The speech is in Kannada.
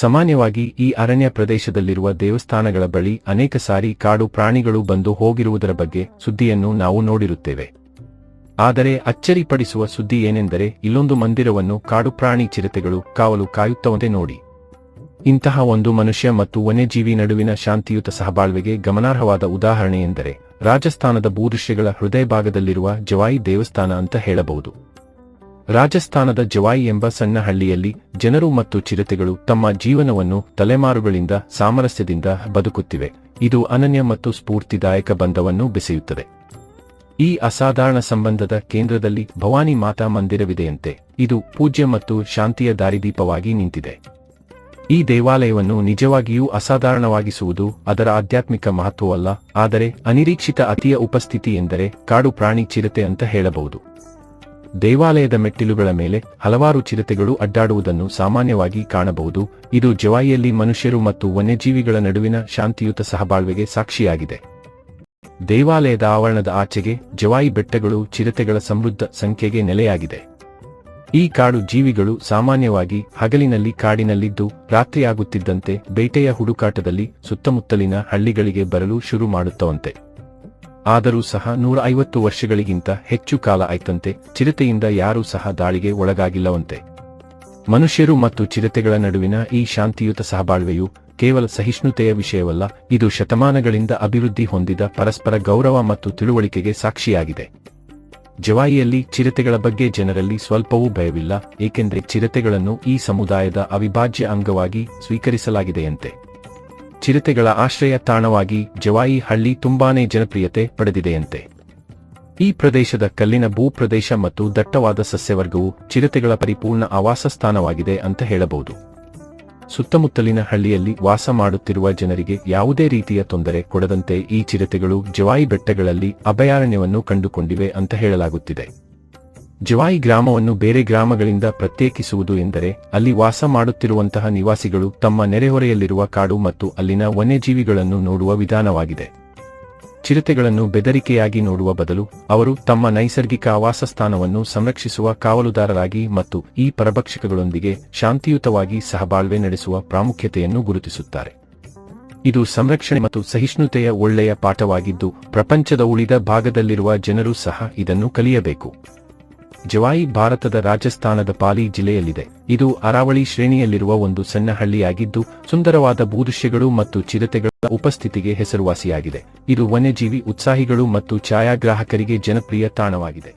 ಸಾಮಾನ್ಯವಾಗಿ ಈ ಅರಣ್ಯ ಪ್ರದೇಶದಲ್ಲಿರುವ ದೇವಸ್ಥಾನಗಳ ಬಳಿ ಅನೇಕ ಸಾರಿ ಕಾಡು ಪ್ರಾಣಿಗಳು ಬಂದು ಹೋಗಿರುವುದರ ಬಗ್ಗೆ ಸುದ್ದಿಯನ್ನು ನಾವು ನೋಡಿರುತ್ತೇವೆ. ಆದರೆ ಅಚ್ಚರಿಪಡಿಸುವ ಸುದ್ದಿ ಏನೆಂದರೆ ಇಲ್ಲೊಂದು ಮಂದಿರವನ್ನು ಕಾಡು ಪ್ರಾಣಿ ಚಿರತೆಗಳು ಕಾವಲು ಕಾಯುತ್ತವಂತೆ ನೋಡಿ. ಇಂತಹ ಒಂದು ಮನುಷ್ಯ ಮತ್ತು ವನ್ಯಜೀವಿ ನಡುವಿನ ಶಾಂತಿಯುತ ಸಹಬಾಳ್ವೆಗೆ ಗಮನಾರ್ಹವಾದ ಉದಾಹರಣೆ ಎಂದರೆ ರಾಜಸ್ಥಾನದ ಭೂದೃಶ್ಯಗಳ ಹೃದಯ ಭಾಗದಲ್ಲಿರುವ ಜವಾಯಿ ದೇವಸ್ಥಾನ ಅಂತ ಹೇಳಬಹುದು. ರಾಜಸ್ಥಾನದ ಜವಾಯಿ ಎಂಬ ಸಣ್ಣ ಹಳ್ಳಿಯಲ್ಲಿ ಜನರು ಮತ್ತು ಚಿರತೆಗಳು ತಮ್ಮ ಜೀವನವನ್ನು ತಲೆಮಾರುಗಳಿಂದ ಸಾಮರಸ್ಯದಿಂದ ಬದುಕುತ್ತಿವೆ. ಇದು ಅನನ್ಯ ಮತ್ತು ಸ್ಫೂರ್ತಿದಾಯಕ ಬಂಧವನ್ನು ಬೆಸೆಯುತ್ತದೆ. ಈ ಅಸಾಧಾರಣ ಸಂಬಂಧದ ಕೇಂದ್ರದಲ್ಲಿ ಭವಾನಿ ಮಾತಾ ಮಂದಿರವಿದೆಯಂತೆ ಇದು ಪೂಜ್ಯ ಮತ್ತು ಶಾಂತಿಯ ದಾರಿದೀಪವಾಗಿ ನಿಂತಿದೆ. ಈ ದೇವಾಲಯವನ್ನು ನಿಜವಾಗಿಯೂ ಅಸಾಧಾರಣವಾಗಿಸುವುದು ಅದರ ಆಧ್ಯಾತ್ಮಿಕ ಮಹತ್ವವಲ್ಲ, ಆದರೆ ಅನಿರೀಕ್ಷಿತ ಅತಿಯ ಉಪಸ್ಥಿತಿ ಎಂದರೆ ಕಾಡು ಪ್ರಾಣಿ ಚಿರತೆ ಅಂತ ಹೇಳಬಹುದು. ದೇವಾಲಯದ ಮೆಟ್ಟಿಲುಗಳ ಮೇಲೆ ಹಲವಾರು ಚಿರತೆಗಳು ಅಡ್ಡಾಡುವುದನ್ನು ಸಾಮಾನ್ಯವಾಗಿ ಕಾಣಬಹುದು. ಇದು ಜವಾಯಿಯಲ್ಲಿ ಮನುಷ್ಯರು ಮತ್ತು ವನ್ಯಜೀವಿಗಳ ನಡುವಿನ ಶಾಂತಿಯುತ ಸಹಬಾಳ್ವೆಗೆ ಸಾಕ್ಷಿಯಾಗಿದೆ. ದೇವಾಲಯದ ಆವರಣದ ಆಚೆಗೆ ಜವಾಯಿ ಬೆಟ್ಟಗಳು ಚಿರತೆಗಳ ಸಮೃದ್ಧ ಸಂಖ್ಯೆಗೆ ನೆಲೆಯಾಗಿದೆ. ಈ ಕಾಡು ಜೀವಿಗಳು ಸಾಮಾನ್ಯವಾಗಿ ಹಗಲಿನಲ್ಲಿ ಕಾಡಿನಲ್ಲಿದ್ದು ರಾತ್ರಿಯಾಗುತ್ತಿದ್ದಂತೆ ಬೇಟೆಯ ಹುಡುಕಾಟದಲ್ಲಿ ಸುತ್ತಮುತ್ತಲಿನ ಹಳ್ಳಿಗಳಿಗೆ ಬರಲು ಶುರು ಮಾಡುತ್ತವಂತೆ. ಆದರೂ ಸಹ ನೂರ ಐವತ್ತು ವರ್ಷಗಳಿಗಿಂತ ಹೆಚ್ಚು ಕಾಲ ಆಯ್ತಂತೆ ಚಿರತೆಯಿಂದ ಯಾರೂ ಸಹ ದಾಳಿಗೆ ಒಳಗಾಗಿಲ್ಲವಂತೆ. ಮನುಷ್ಯರು ಮತ್ತು ಚಿರತೆಗಳ ನಡುವಿನ ಈ ಶಾಂತಿಯುತ ಸಹಬಾಳ್ವೆಯು ಕೇವಲ ಸಹಿಷ್ಣುತೆಯ ವಿಷಯವಲ್ಲ, ಇದು ಶತಮಾನಗಳಿಂದ ಅಭಿವೃದ್ಧಿ ಹೊಂದಿದ ಪರಸ್ಪರ ಗೌರವ ಮತ್ತು ತಿಳುವಳಿಕೆಗೆ ಸಾಕ್ಷಿಯಾಗಿದೆ. ಜವಾಯಿಯಲ್ಲಿ ಚಿರತೆಗಳ ಬಗ್ಗೆ ಜನರಲ್ಲಿ ಸ್ವಲ್ಪವೂ ಭಯವಿಲ್ಲ, ಏಕೆಂದರೆ ಚಿರತೆಗಳನ್ನು ಈ ಸಮುದಾಯದ ಅವಿಭಾಜ್ಯ ಅಂಗವಾಗಿ ಸ್ವೀಕರಿಸಲಾಗಿದೆಯಂತೆ. ಚಿರತೆಗಳ ಆಶ್ರಯ ತಾಣವಾಗಿ ಜವಾಯಿ ಹಳ್ಳಿ ತುಂಬಾನೇ ಜನಪ್ರಿಯತೆ ಪಡೆದಿದೆಯಂತೆ. ಈ ಪ್ರದೇಶದ ಕಲ್ಲಿನ ಭೂಪ್ರದೇಶ ಮತ್ತು ದಟ್ಟವಾದ ಸಸ್ಯವರ್ಗವು ಚಿರತೆಗಳ ಪರಿಪೂರ್ಣ ಆವಾಸ ಸ್ಥಾನವಾಗಿದೆ ಅಂತ ಹೇಳಬಹುದು. ಸುತ್ತಮುತ್ತಲಿನ ಹಳ್ಳಿಯಲ್ಲಿ ವಾಸ ಮಾಡುತ್ತಿರುವ ಜನರಿಗೆ ಯಾವುದೇ ರೀತಿಯ ತೊಂದರೆ ಕೊಡದಂತೆ ಈ ಚಿರತೆಗಳು ಜವಾಯಿ ಬೆಟ್ಟಗಳಲ್ಲಿ ಅಭಯಾರಣ್ಯವನ್ನು ಕಂಡುಕೊಂಡಿವೆ ಅಂತ ಹೇಳಲಾಗುತ್ತಿದೆ. ಜವಾಯಿ ಗ್ರಾಮವನ್ನು ಬೇರೆ ಗ್ರಾಮಗಳಿಂದ ಪ್ರತ್ಯೇಕಿಸುವುದು ಎಂದರೆ, ಅಲ್ಲಿ ವಾಸ ಮಾಡುತ್ತಿರುವಂತಹ ನಿವಾಸಿಗಳು ತಮ್ಮ ನೆರೆಹೊರೆಯಲ್ಲಿರುವ ಕಾಡು ಮತ್ತು ಅಲ್ಲಿನ ವನ್ಯಜೀವಿಗಳನ್ನು ನೋಡುವ ವಿಧಾನವಾಗಿದೆ. ಚಿರತೆಗಳನ್ನು ಬೆದರಿಕೆಯಾಗಿ ನೋಡುವ ಬದಲು, ಅವರು ತಮ್ಮ ನೈಸರ್ಗಿಕ ಆವಾಸಸ್ಥಾನವನ್ನು ಸಂರಕ್ಷಿಸುವ ಕಾವಲುದಾರರಾಗಿ ಮತ್ತು ಈ ಪರಭಕ್ಷಕಗಳೊಂದಿಗೆ ಶಾಂತಿಯುತವಾಗಿ ಸಹಬಾಳ್ವೆ ನಡೆಸುವ ಪ್ರಾಮುಖ್ಯತೆಯನ್ನು ಗುರುತಿಸುತ್ತಾರೆ. ಇದು ಸಂರಕ್ಷಣೆ ಮತ್ತು ಸಹಿಷ್ಣುತೆಯ ಒಳ್ಳೆಯ ಪಾಠವಾಗಿದ್ದು, ಪ್ರಪಂಚದ ಉಳಿದ ಭಾಗದಲ್ಲಿರುವ ಜನರು ಸಹ ಇದನ್ನು ಕಲಿಯಬೇಕು. ಜವಾಯಿ ಭಾರತದ ರಾಜಸ್ಥಾನದ ಪಾಲಿ ಜಿಲ್ಲೆಯಲ್ಲಿದೆ. ಇದು ಅರಾವಳಿ ಶ್ರೇಣಿಯಲ್ಲಿರುವ ಒಂದು ಸಣ್ಣ ಹಳ್ಳಿಯಾಗಿದ್ದು, ಸುಂದರವಾದ ಭೂದೃಶ್ಯಗಳು ಮತ್ತು ಚಿರತೆಗಳ ಉಪಸ್ಥಿತಿಗೆ ಹೆಸರುವಾಸಿಯಾಗಿದೆ. ಇದು ವನ್ಯಜೀವಿ ಉತ್ಸಾಹಿಗಳು ಮತ್ತು ಛಾಯಾಗ್ರಾಹಕರಿಗೆ ಜನಪ್ರಿಯ ತಾಣವಾಗಿದೆ.